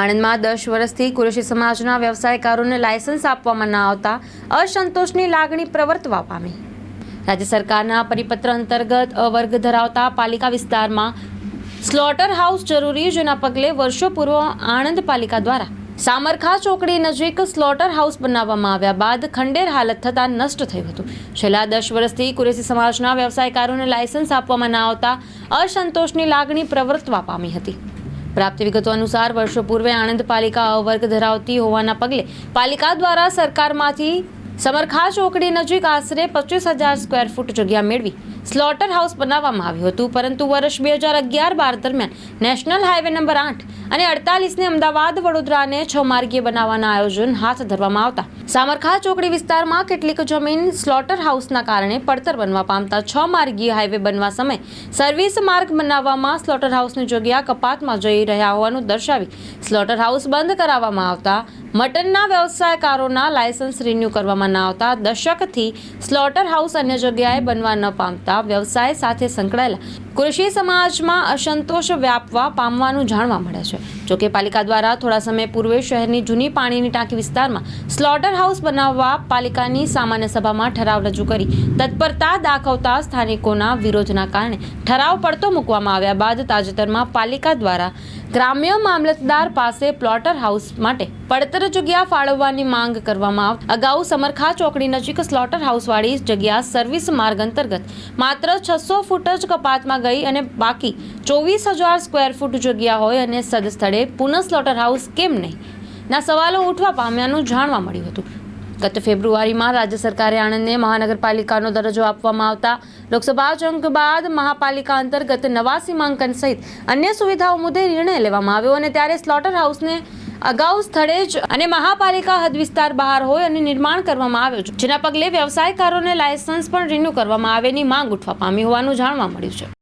આણંદમાં દસ વર્ષથી કુરેશી સમાજના વ્યવસાયકારોને લાયસન્સ આપવામાં ન આવતા અસંતોષની લાગણી પ્રવર્તવા પામી. રાજ્ય સરકારના પરિપત્ર અંતર્ગત અ વર્ગ ધરાવતા પાલિકા વિસ્તારમાં સ્લોટર હાઉસ જરૂરી જેના પગલે વર્ષો પૂર્વ આણંદ પાલિકા દ્વારા સામરખા ચોકડી નજીક સ્લોટર હાઉસ બનાવવામાં આવ્યા બાદ ખંડેર હાલત થતાં નષ્ટ થયું હતું. છેલ્લા દસ વર્ષથી કુરેશી સમાજના વ્યવસાયકારોને લાયસન્સ આપવામાં ન આવતા અસંતોષની લાગણી પ્રવર્તવા પામી હતી. પ્રાપ્ત વિગતો અનુસાર વર્ષો પૂર્વે આણંદ પાલિકા અવર્ગ ધરાવતી હોવાના પગલે પાલિકા દ્વારા સરકારમાંથી સમરખા ચોકડી નજીક આશરે પચીસ હજાર સ્ક્વેર ફૂટ જગ્યા મેળવી સ્લોટર હાઉસ બનાવવામાં આવ્યું હતું, પરંતુ વર્ષ બે હજાર અગિયાર બાર દરમિયાન નેશનલ હાઈવે નંબર આઠ અને અડતાલીસને અમદાવાદ, વડોદરાને છ માર્ગીય બનાવવાના આયોજન હાથ ધરવામાં આવતા. સામરખા ચોકડી વિસ્તારમાં કેટલીક જમીન સ્લોટર હાઉસના કારણે પડતર બનવા પામતા છ માર્ગીય હાઈવે બનવા સમય સર્વિસ માર્ગ બનાવવામાં સ્લોટર હાઉસની જગ્યા કપાતમાં જઈ રહ્યા હોવાનું દર્શાવી સ્લોટર હાઉસ બંધ કરાવવામાં આવતા, મટનના વ્યવસાયકારોના લાયસન્સ રિન્યૂ કરવામાં ન આવતા, દશકથી સ્લોટર હાઉસ અન્ય જગ્યાએ બનવા ન પામતા વ્યવસાય સાથે સંકળાયેલા કૃષિ સમાજમાં અસંતોષ વ્યાપવા પામવાનું જાણવા મળે છે. જોકે પાલિકા દ્વારા થોડા સમય પૂર્વે શહેરની જૂની પાણીની ટાંકી વિસ્તારમાં સ્લોટર હાઉસ બનાવવા પાલિકાની સામાન્ય સભામાં ઠરાવ રજૂ કરી. તત્પરતા દાખવતા સ્થાનિકોના વિરોધના કારણે ઠરાવ પડતો મૂકવામાં આવ્યા બાદ તાજેતરમાં પાલિકા દ્વારા ગ્રામ્ય મામલતદાર પાસે પ્લોટર હાઉસ માટે પડતર જગ્યા ફાળવવાની માંગ કરવામાં આવ અગાઉ સમરખા ચોકડી નજીક સ્લોટર હાઉસવાળી જગ્યા સર્વિસ માર્ગ અંતર્ગત માત્ર છસો ફૂટ જ કપાતમાં ગઈ અને બાકી ચોવીસ હજાર સ્ક્વેર ફૂટ જગ્યા હોય અને સદ સ્થળે પુનઃ સ્લોટર હાઉસ કેમ નહીં? ના સવાલો ઉઠવા પામ્યાનું જાણવા મળ્યું હતું. ગત ફેબ્રુઆરીમાં રાજ્ય સરકારે આણંદને મહાનગરપાલિકાનો દરજ્જો આપવામાં આવતા લોકસભા ચૂંટણી બાદ મહાપાલિકા અંતર્ગત નવા સીમાંકન સહિત અન્ય સુવિધાઓ મુદ્દે નિર્ણય લેવામાં આવ્યો અને ત્યારે સ્લોટર હાઉસને અગાઉ સ્થળે જ અને મહાપાલિકા હદ વિસ્તાર બહાર હોય અને નિર્માણ કરવામાં આવ્યું છે. જેના પગલે વ્યવસાયકારોને લાયસન્સ પણ રિન્યૂ કરવામાં આવેની માંગ ઉઠવા પામી હોવાનું જાણવા મળ્યું છે.